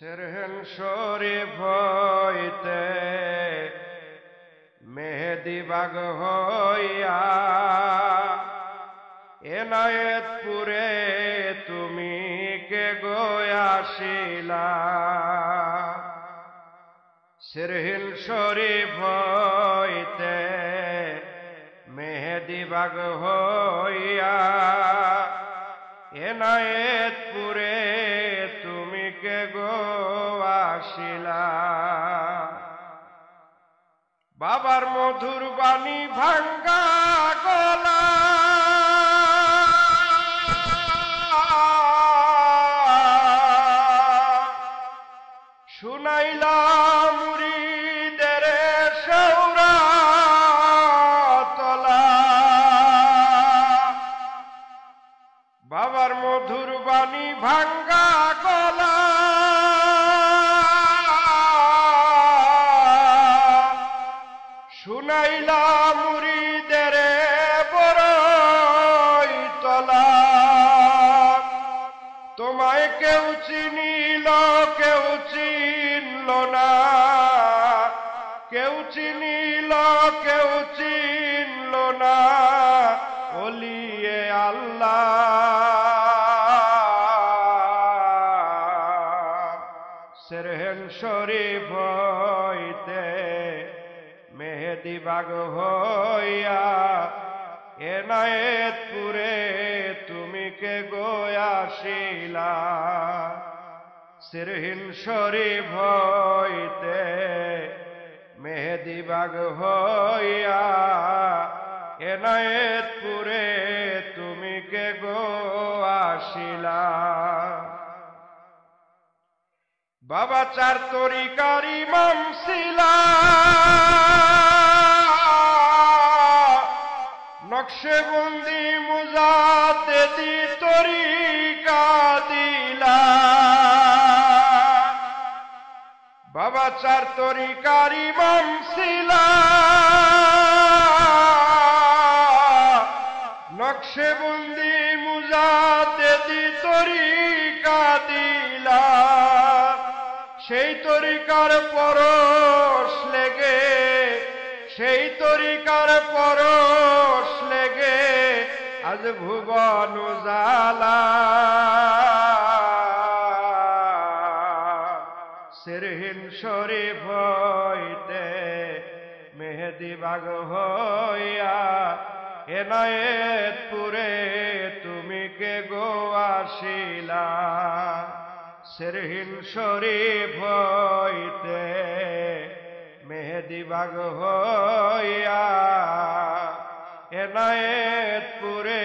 সেরহেন শরীফ হইতে মেহেদি বাগ হইয়া এনায়েতপুরে তুমি কে গোয়াশিলা সিরহিল শরীফ হইতে মেহেদি বাগ হইয়া এনায়েতপুরে গোয়াশিলা বাবার মধুর বাণী ভাঙ্গা গলা। শুনাইলাম মুরিদের সৌরা তলা। বাবার মধুর বাণী ভাঙ্গা শুনাইলা মুরিদের বড়ই তলা। তোমায় কেউ চিনিল, কেউ চিনল না। কেউ চিনিল, কেউ চিনল না। ওলিয়ে আল্লাহ, সেরহেন শরীফ হইতে মেহেদি বাগ হইয়া এনায়েতপুরে তুমি কে গোয়াশিলা সিরহিন শরীফ হইতে মেহেদি বাগ হইয়া এনায়েতপুরে তুমি কে গোয়াশিলা বাবা চার তরিকার ইমাম শিলা নকশে বন্দি মুজাতে দি তরিকা দিলা। বাবা চার তরিকার ইমাম শিলা নকশে বন্দি মুজাতে দি তরিকা দিলা। সেই তরিকার পরশ লেগে সেই তরিকার পরশ লেগে আজ ভুবন জালা সিরহিন শরীফ হইতে মেহেদি বাগ হইয়া এনায়েতপুরে তুমি কে গোয়াশিলা সিরহিন শরীফ হইতে ভাগ হইয়া এনায়েতপুরে